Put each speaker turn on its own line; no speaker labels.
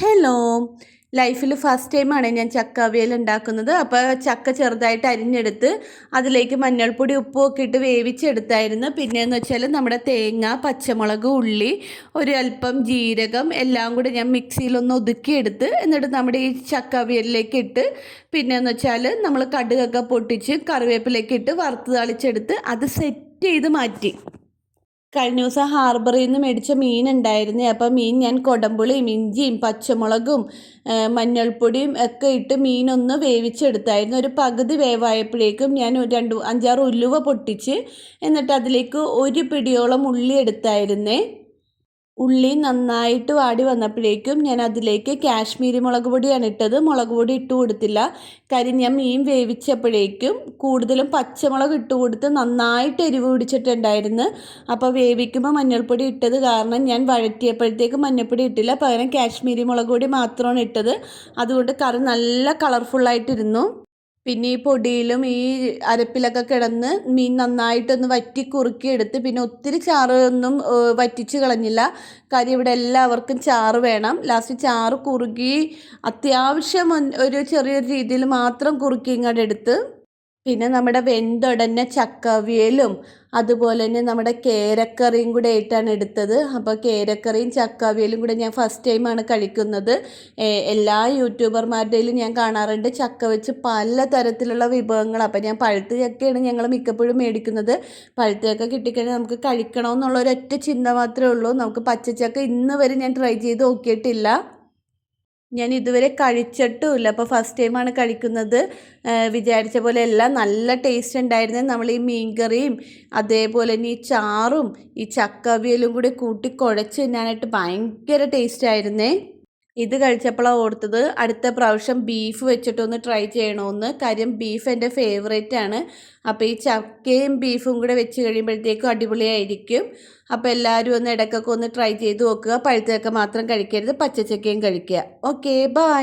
Hello. ലൈഫിൽ first ടൈമാണ് ഞാൻ ചക്ക അവിയൽ ഉണ്ടാക്കുന്നത്. അപ്പോൾ ചക്ക ചെറുതായിട്ട് അരിഞ്ഞെടുത്ത് അതിലേക്ക് മഞ്ഞൾപ്പൊടി ഉപ്പും ഒക്കെ ഇട്ട് വേവിച്ചെടുത്തായിരുന്നു. പിന്നെയെന്ന് വെച്ചാൽ നമ്മുടെ തേങ്ങ പച്ചമുളക് ഉള്ളി ഒരു അല്പം ജീരകം എല്ലാം കൂടി ഞാൻ മിക്സിയിലൊന്ന് ഒതുക്കിയെടുത്ത് എന്നിട്ട് നമ്മുടെ ഈ ചക്ക അവിയലിലേക്ക് ഇട്ട് പിന്നെയെന്ന് വെച്ചാൽ നമ്മൾ കടുകൊക്കെ പൊട്ടിച്ച് കറിവേപ്പിലേക്ക് ഇട്ട് വറുത്ത് തളിച്ചെടുത്ത് അത് സെറ്റ് ചെയ്ത് മാറ്റി. കഴിഞ്ഞ ദിവസം ഹാർബറിൽ നിന്ന് മേടിച്ച മീൻ ഉണ്ടായിരുന്നു. അപ്പോൾ മീൻ ഞാൻ കൊടമ്പുളിയും ഇഞ്ചിയും പച്ചമുളകും മഞ്ഞൾപ്പൊടിയും ഒക്കെ ഇട്ട് മീനൊന്ന് വേവിച്ചെടുത്തായിരുന്നു. ഒരു പകുതി വേവായപ്പോഴേക്കും ഞാൻ രണ്ട് അഞ്ചാറ് ഉലുവ പൊട്ടിച്ച് എന്നിട്ട് അതിലേക്ക് ഒരു പിടിയോളം ഉള്ളി എടുത്തായിരുന്നേ. ഉള്ളി നന്നായിട്ട് വാടി വന്നപ്പോഴേക്കും ഞാൻ അതിലേക്ക് കാശ്മീരി മുളക് പൊടിയാണ് ഇട്ടത്. മുളക് പൊടി ഇട്ട് കൊടുത്തില്ല. കാര്യം ഞാൻ മീൻ വേവിച്ചപ്പോഴേക്കും കൂടുതലും പച്ചമുളക് ഇട്ട് കൊടുത്ത് നന്നായിട്ട് എരിവ് പിടിച്ചിട്ടുണ്ടായിരുന്നു. അപ്പോൾ വേവിക്കുമ്പോൾ മഞ്ഞൾപ്പൊടി ഇട്ടത് കാരണം ഞാൻ വഴറ്റിയപ്പോഴത്തേക്കും മഞ്ഞൾപ്പൊടി ഇട്ടില്ല. പകരം കാശ്മീരി മുളക് പൊടി മാത്രമാണ് ഇട്ടത്. അതുകൊണ്ട് കറി നല്ല കളർഫുള്ളായിട്ടിരുന്നു. പിന്നെ ഈ പൊടിയിലും ഈ അരപ്പിലൊക്കെ കിടന്ന് മീൻ നന്നായിട്ടൊന്ന് വറ്റി കുറുക്കിയെടുത്ത് പിന്നെ ഒത്തിരി ചാറ് ഒന്നും വറ്റിച്ച് കളഞ്ഞില്ല. കാര്യം ഇവിടെ എല്ലാവർക്കും ചാറ് വേണം. ലാസ്റ്റ് ചാറ് കുറുകി അത്യാവശ്യം ഒരു ചെറിയൊരു രീതിയിൽ മാത്രം കുറുക്കി ഇങ്ങോട്ട് എടുത്ത് പിന്നെ നമ്മുടെ വെന്തുടഞ്ഞ ചക്കവിയലും അതുപോലെ തന്നെ നമ്മുടെ കേരക്കറിയും കൂടെ ആയിട്ടാണ് എടുത്തത്. അപ്പോൾ കേരക്കറിയും ചക്കവിയലും കൂടെ ഞാൻ ഫസ്റ്റ് ടൈമാണ് കഴിക്കുന്നത്. എല്ലാ യൂട്യൂബർമാരുടെയിലും ഞാൻ കാണാറുണ്ട്. ചക്ക വെച്ച് പല തരത്തിലുള്ള വിഭവങ്ങൾ അപ്പോൾ ഞാൻ പഴുത്ത ചക്കയാണ് ഞങ്ങൾ മിക്കപ്പോഴും മേടിക്കുന്നത്. പഴുത്ത ചക്ക കിട്ടിക്കഴിഞ്ഞാൽ നമുക്ക് കഴിക്കണമെന്നുള്ള ഒരൊറ്റ ചിന്ത മാത്രമേ ഉള്ളൂ. നമുക്ക് പച്ചച്ചക്ക ഇന്ന് വരെ ഞാൻ ട്രൈ ചെയ്ത് നോക്കിയിട്ടില്ല. ഞാൻ ഇതുവരെ കഴിച്ചിട്ടുമില്ല. അപ്പോൾ ഫസ്റ്റ് ടൈമാണ് കഴിക്കുന്നത്. വിചാരിച്ച പോലെ എല്ലാം നല്ല ടേസ്റ്റ് ഉണ്ടായിരുന്നു. നമ്മൾ ഈ മീൻകറിയും അതേപോലെ തന്നെ ഈ ചാറും ഈ ചക്കവിയലും കൂടി കൂട്ടി കുഴച്ച് തിന്നാനായിട്ട് ഭയങ്കര ടേസ്റ്റ് ആയിരുന്നേ. ഇത് കഴിച്ചപ്പോഴാണ് ഓർത്തത്. അടുത്ത പ്രാവശ്യം ബീഫ് വെച്ചിട്ടൊന്ന് ട്രൈ ചെയ്യണമെന്ന് കാര്യം ബീഫ് എന്റെ ഫേവറേറ്റ് ആണ്. അപ്പോൾ ഈ ചക്കയും ബീഫും കൂടെ വെച്ച് കഴിയുമ്പോഴത്തേക്കും അടിപൊളിയായിരിക്കും. അപ്പോൾ എല്ലാവരും ഒന്ന് ഇടയ്ക്കൊക്കെ ഒന്ന് ട്രൈ ചെയ്ത് നോക്കുക. പഴുത്തൊക്കെ മാത്രം കഴിക്കരുത്. പച്ചച്ചക്കയും കഴിക്കുക. Okay bye